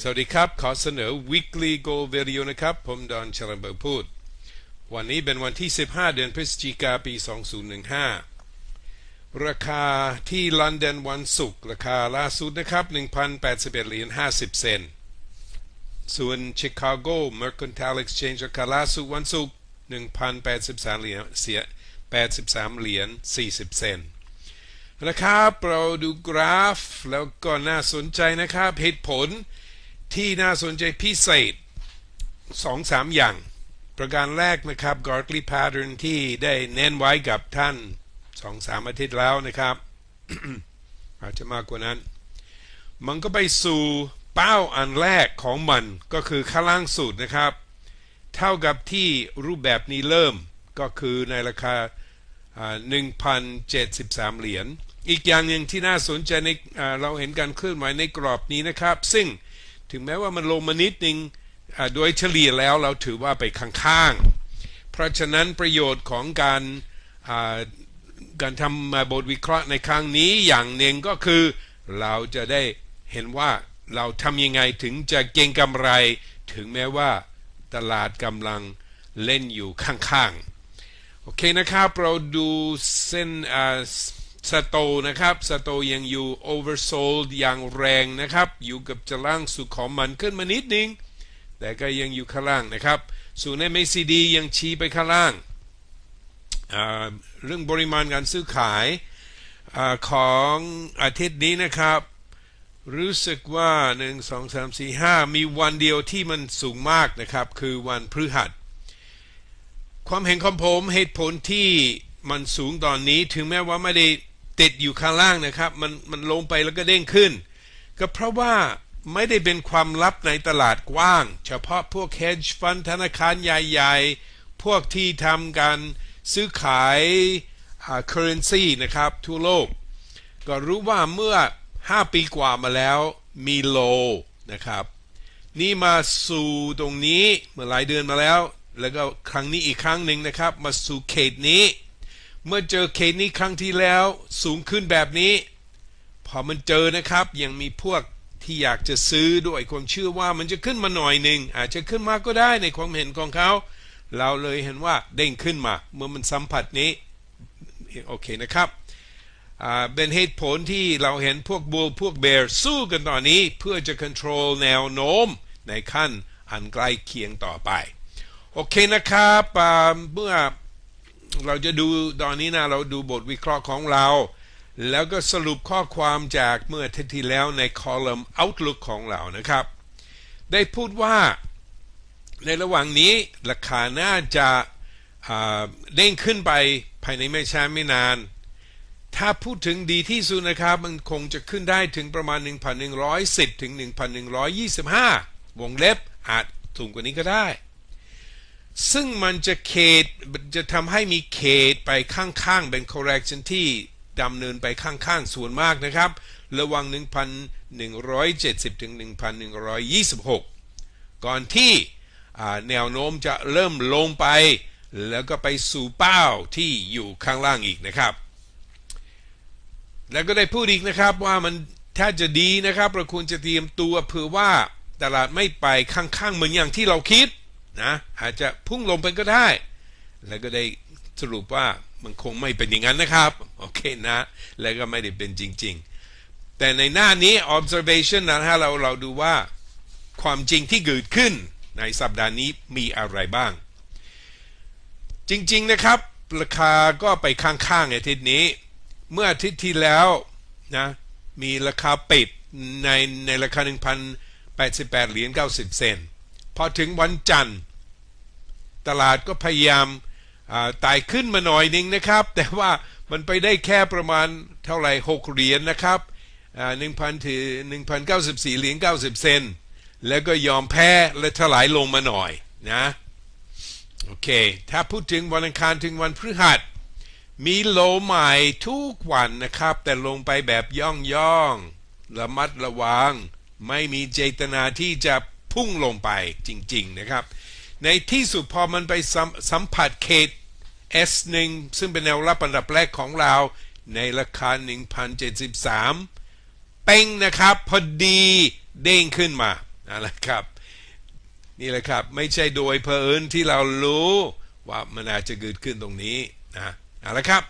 สวัสดีครับ ขอเสนอ weekly goal video นะครับ ผมดอนชลันเบอร์พูด วันนี้เป็นวันที่ 15 เดือนพฤศจิกาปี 2015 ราคาที่ลอนดอนวันศุกร์ราคาล่าสุดนะครับ 1,081เหรียญ50 เซนส่วน Chicago Mercantile Exchange ราคาล่าสุดวันศุกร์1,083เหรียญเสีย83เหรียญ40 เซนนะครับเราดูกราฟแล้วก็น่าสนใจนะครับเหตุผล ที่น่าสนใจพิเศษสองสามอย่าง ประการแรกนะครับ Gartley Pattern ที่ได้เน้นไว้กับท่านสองสามอาทิตย์แล้วนะครับ อาจจะมากกว่านั้น มันก็ไปสู่เป้าอันแรกของมันก็คือข้างล่างสุดนะครับ เท่ากับที่รูปแบบนี้เริ่มก็คือในราคา 1,073 เหรียญ อีกอย่างหนึ่งที่น่าสนใจในเราเห็นการเคลื่อนไหวในกรอบนี้นะครับ ซึ่ง ถึงแม้ว่ามันลงมานิดนึงโดยเฉลี่ยแล้วเราถือว่าไปข้างๆ เพราะฉะนั้นประโยชน์ของการการทำบทวิเคราะห์ในครั้งนี้อย่างหนึ่งก็คือเราจะได้เห็นว่าเราทำยังไงถึงจะเก็งกำไร ถึงแม้ว่าตลาดกำลังเล่นอยู่ข้างๆ โอเคนะครับ เราดูเส้น สโตนะครับสโตยังอยู่ oversold อย่างแรงนะครับ อยู่กับจะล่างสุดของมันขึ้นมานิดนึง แต่ก็ยังอยู่ข้างล่างนะครับ ส่วน MACD ยังชี้ไปข้างล่าง เรื่องปริมาณการซื้อขายอของอาทิตย์นี้นะครับ รู้สึกว่า 1 2 3 4 5 มีวันเดียวที่มันสูงมากนะครับ คือวันพฤหัส ความเห็นของผมเหตุผลที่มันสูงตอนนี้ถึงแม้ว่าไม่ได้ ติดอยู่ข้างล่างนะครับ มันมันลงไปแล้วก็เด้งขึ้น ก็เพราะว่าไม่ได้เป็นความลับในตลาดกว้าง เฉพาะพวก hedge fund ธนาคารใหญ่ๆ พวกที่ทำการซื้อขาย currency นะครับ ทั่วโลก ก็รู้ว่าเมื่อ 5 ปีกว่ามาแล้วมีโลนะครับ นี่มาสู่ตรงนี้เมื่อหลายเดือนมาแล้ว แล้วก็ครั้งนี้อีกครั้งหนึ่งนะครับ มาสู่เขตนี้ เมื่อเจอเคสนี้ครั้งที่แล้วสูงขึ้นแบบนี้ พอมันเจอนะครับยังมีพวกที่อยากจะซื้อด้วยความเชื่อว่ามันจะขึ้นมาหน่อยหนึ่งอาจจะขึ้นมาก็ได้ในความเห็นของเขา เราเลยเห็นว่าเด้งขึ้นมา เมื่อมันสัมผัสนี้โอเคนะครับเป็นเหตุผลที่เราเห็นพวกบูลพวกเบร์สู้กันตอนนี้เพื่อจะควบคุมแนวโน้มในขั้นอันใกล้เคียงต่อไป โอเคนะครับเมื่อ เราจะดูตอนนี้นะเราดูบทวิเคราะห์ของเรา แล้วก็สรุปข้อความจากเมื่อทที่แล้วในคอลัมน์ Outlook ของเรานะครับ ได้พูดว่าในระหว่างนี้ราคาน่าจะเด้งขึ้นไปภายในไม่ช้าไม่นาน ถ้าพูดถึงดีที่สุดนะครับมันคงจะขึ้นได้ถึงประมาณ 1,110 ถึง 1,125 วงเล็บอาจสูงกว่านี้ก็ได้ ซึ่งมันจะเขตจะทำให้มีเขตไปข้างๆ เป็น correction ที่ดำเนินไปข้างๆ ส่วนมากนะครับ ระหว่าง1,170 ถึง 1,126 ก่อนที่แนวโน้มจะเริ่มลงไป แล้วก็ไปสู่เป้าที่อยู่ข้างล่างอีกนะครับ แล้วก็ได้พูดอีกนะครับว่ามันถ้าจะดีนะครับ เราควรจะเตรียมตัวเผื่อว่าตลาดไม่ไปข้างๆ เหมือนอย่างที่เราคิด นะอาจจะพุ่งลงไปก็ได้ แล้วก็ได้สรุปว่ามันคงไม่เป็นอย่างนั้นนะครับ โอเคนะ แล้วก็ไม่ได้เป็นจริง ๆ แต่ในหน้านี้ observation นะฮะเราเราดูว่าความจริงที่เกิดขึ้นในสัปดาห์นี้มีอะไรบ้าง จริง ๆ นะครับ ราคาก็ไปข้างๆอาทิตย์นี้ เมื่ออาทิตย์ที่แล้วนะมีราคาปิดในในราคา 1,088 เหรียญ 90 เซนต์ พอถึงวันจันทร์ ตลาดก็พยายามไต่ขึ้นมาหน่อยนึงนะครับ แต่ว่ามันไปได้แค่ประมาณเท่าไหร่หกเหรียญนนะครับหนึ่งพันถึงหนึ่งพันเก้าสิบสี่เหรียญเก้าสิบเซนแล้วก็ยอมแพ้และถลายลงมาหน่อยนะโอเค ถ้าพูดถึงวันอังคารถึงวันพฤหัส มีโลใหม่ทุกวันนะครับ แต่ลงไปแบบย่องย่องระมัดระวัง ไม่มีเจตนาที่จะ พุ่งลงไปจริง ๆ นะครับ ในที่สุดพอมันไปสัมผัสเขต S1 ซึ่งเป็นแนวรับอันดับแรกของเราในราคา 1,073 เป้งนะครับ พอดีเด้งขึ้นมานั่นแหละครับ นี่แหละครับ ไม่ใช่โดยเพอเอิญที่เรารู้ว่ามันอาจจะเกิดขึ้นตรงนี้นะเอาละครับ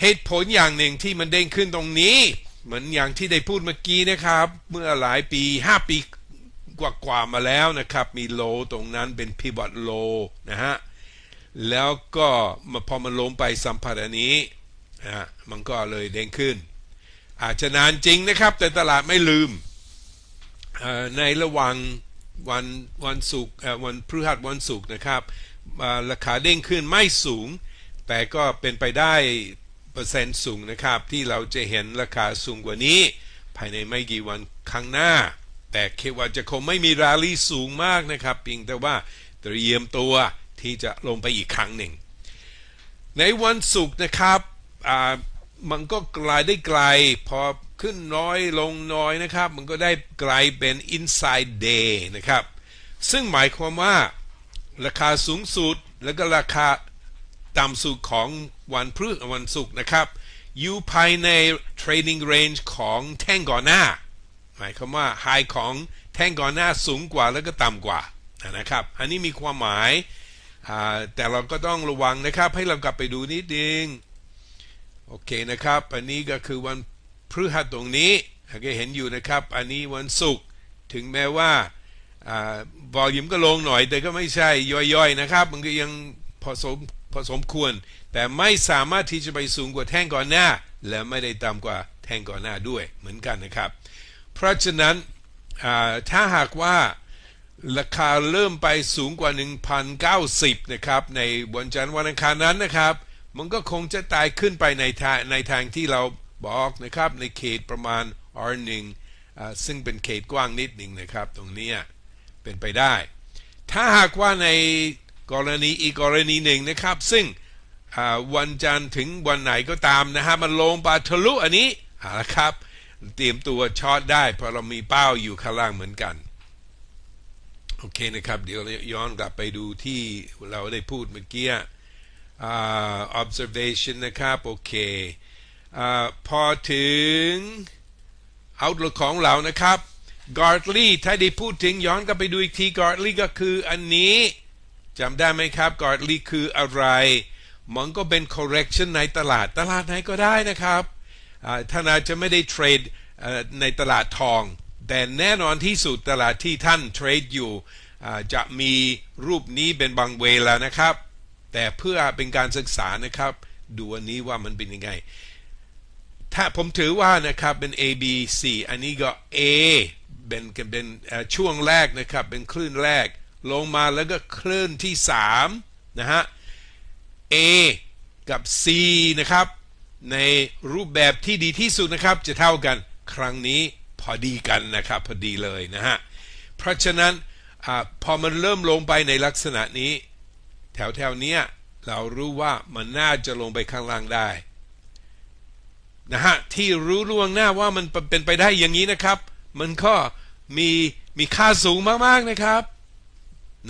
เหตุผลอย่างหนึ่งที่มันเด้งขึ้นตรงนี้ เหมือนอย่างที่ได้พูดเมื่อกี้นะครับ เมื่อหลายปี 5 ปี กว่าๆมาแล้วนะครับ มีโลตรงนั้นเป็น pivot low นะฮะ แล้วก็มาพอมันลงไปสัมผัสอันนี้นะมันก็เลยเด้งขึ้น อาจจะนานจริงนะครับ แต่ตลาดไม่ลืม ในระหว่างวันวันศุกร์วันพฤหัสวันศุกร์นะครับ ราคาเด้งขึ้นไม่สูง แต่ก็เป็นไปได้เปอร์เซ็นต์สูงนะครับ ที่เราจะเห็นราคาสูงกว่านี้ ภายในไม่กี่วันข้างหน้า แต่คิดว่าจะคงไม่มีราลีสูงมากนะครับเพียงแต่ว่าเตรียมตัวที่จะลงไปอีกครั้งหนึ่ง ในวันศุกร์นะครับมันก็กลายได้ไกล พอขึ้นน้อยลงน้อยนะครับ มันก็ได้กลายเป็น inside day นะครับ ซึ่งหมายความว่าราคาสูงสุดแล้วก็ราคาต่ำสุดของวันพฤหัสวันศุกร์นะครับ อยู่ภายใน trading range ของแท่งก่อนหน้า หมายความว่า high ของแท่งก่อนหน้าสูงกว่าแล้วก็ต่ำกว่านะครับ อันนี้มีความหมายแต่เราก็ต้องระวังนะครับ ให้เรากลับไปดูนิดนึงโอเคนะครับ อันนี้ก็คือวันพฤหัสตรงนี้ก็เห็นอยู่นะครับ อันนี้วันศุกร์ถึงแม้ว่าบอลยิมก็ลงหน่อย แต่ก็ไม่ใช่ย่อยๆนะครับ มันก็ยังพอสมพอสมควร แต่ไม่สามารถที่จะไปสูงกว่าแท่งก่อนหน้า และไม่ได้ต่ำกว่าแท่งก่อนหน้าด้วยเหมือนกันนะครับ เพราะฉะนั้นถ้าหากว่าราคาเริ่มไปสูงกว่า 1,090 นะครับ ในวันจันทร์วันอังคารนั้นนะครับ มันก็คงจะตายขึ้นไปในทางในทางที่เราบอกนะครับ ในเขตประมาณ R1 ซึ่งเป็นเขตกว้างนิดหนึ่งนะครับ ตรงนี้เป็นไปได้ ถ้าหากว่าในกรณีอีกกรณีหนึ่งนะครับ ซึ่งวันจันทร์ถึงวันไหนก็ตามนะฮะมันลงปาทะลุอันนี้นะครับ เตรียมตัวช็อตได้เพราะเรามีเป้าอยู่ข้างล่างเหมือนกัน โอเคนะครับ เดี๋ยวย้อนกลับไปดูที่เราได้พูดเมื่อกี้ uh, observation นะครับ โอเค uh, พอถึง outlook ของเรานะครับ g a r d l e y ถ้าได้พูดถึงย้อนกลับไปดูอีกที g a r d l e y ก็คืออันนี้จำได้ไหมครับ g a r d l e y คืออะไร มันก็เป็น correction ในตลาดตลาดไหนก็ได้นะครับ ท่านอาจจะไม่ได้เทรดในตลาดทอง แต่แน่นอนที่สุดตลาดที่ท่านเทรดอยู่จะมีรูปนี้เป็นบางเวลานะครับ แต่เพื่อเป็นการศึกษานะครับ ดูอันนี้ว่ามันเป็นยังไง ถ้าผมถือว่านะครับเป็น A B C อันนี้ก็ A เป็นเป็นช่วงแรกนะครับเป็นคลื่นแรก ลงมาแล้วก็คลื่นที่ 3 นะฮะ A กับ C นะครับ ในรูปแบบที่ดีที่สุดนะครับ จะเท่ากันครั้งนี้พอดีกันนะครับ พอดีเลยนะฮะ เพราะฉะนั้นอพอมันเริ่มลงไปในลักษณะนี้ แถวแถวนี้ยเรารู้ว่ามันน่าจะลงไปข้างล่างได้นะฮะที่รู้ล่วงหน้าว่ามันเป็นไปได้อย่างนี้นะครับ มันก็มีมีค่าสูงมากๆนะครับ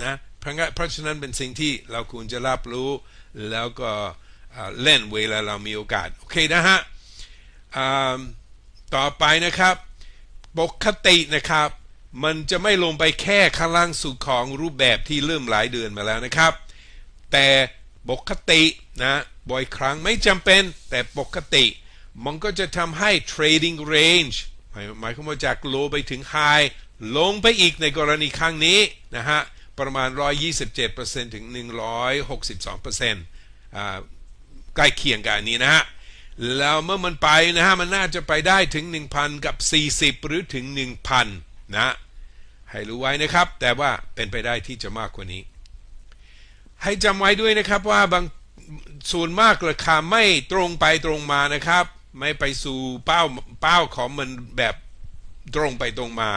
นะเพราะฉะนั้นเป็นสิ่งที่เราควรจะรับรู้แล้วก็ เล่นเวลาเรามีโอกาส โอเคนะฮะต่อไปนะครับ ปกตินะครับ มันจะไม่ลงไปแค่ข้างล่างสุดของรูปแบบที่เริ่มหลายเดือนมาแล้วนะครับ แต่ปกตินะบ่อยครั้งไม่จำเป็นแต่ปกติ มันก็จะทำให้ trading range หมายหมายความว่าจากโลไปถึง high ลงไปอีกในกรณีครั้งนี้นะฮะ ประมาณ 127%ถึง 162% ใกล้เคียงกันนี้นะฮะแล้วเมื่อมันไปนะฮะมันน่าจะไปได้ถึง 1,000 กับ 40 หรือถึง 1,000 นะ ให้รู้ไว้นะครับ แต่ว่าเป็นไปได้ที่จะมากกว่านี้ ให้จำไว้ด้วยนะครับว่าบางส่วนมากราคาไม่ตรงไปตรงมานะครับ ไม่ไปสู่เป้าเป้าของมันแบบตรงไปตรงมา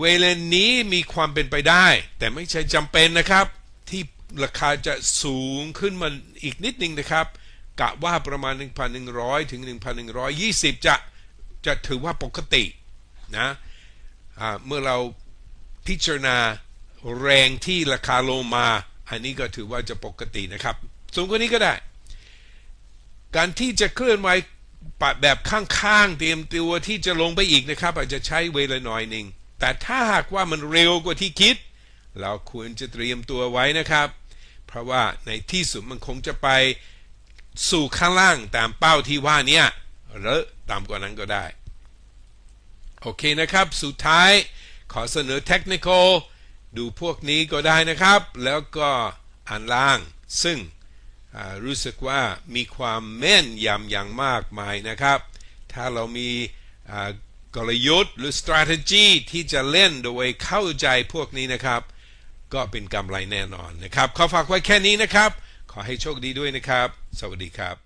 เวลานี้มีความเป็นไปได้ แต่ไม่ใช่จำเป็นนะครับที่ ราคาจะสูงขึ้นมันอีกนิดนึงนะครับกะว่าประมาณ 1,100 ถึง 1,120 จะจะถือว่าปกตินะเมื่อเราพิจารณาแรงที่ราคาลงมา อันนี้ก็ถือว่าจะปกตินะครับ สูงกว่านี้ก็ได้ การที่จะเคลื่อนไหวแบบข้างๆ เตรียมตัวที่จะลงไปอีกนะครับ อาจจะใช้เวลาหน่อยหนึ่งแต่ถ้าหากว่ามันเร็วกว่าที่คิด เราควรจะเตรียมตัวไว้นะครับ เพราะว่าในที่สุดมันคงจะไปสู่ข้างล่างตามเป้าที่ว่านี้หรือต่ำกว่านั้นก็ได้ โอเคนะครับ สุดท้ายขอเสนอเทคนิคอลดูพวกนี้ก็ได้นะครับ แล้วก็อ่านล่าง ซึ่งรู้สึกว่ามีความแม่นยำอย่างมากมายนะครับ ถ้าเรามีกลยุทธ์หรือ strategy ที่จะเล่นโดยเข้าใจพวกนี้นะครับ ก็เป็นกำไรแน่นอนนะครับ ขอฝากไว้แค่นี้นะครับ ขอให้โชคดีด้วยนะครับ สวัสดีครับ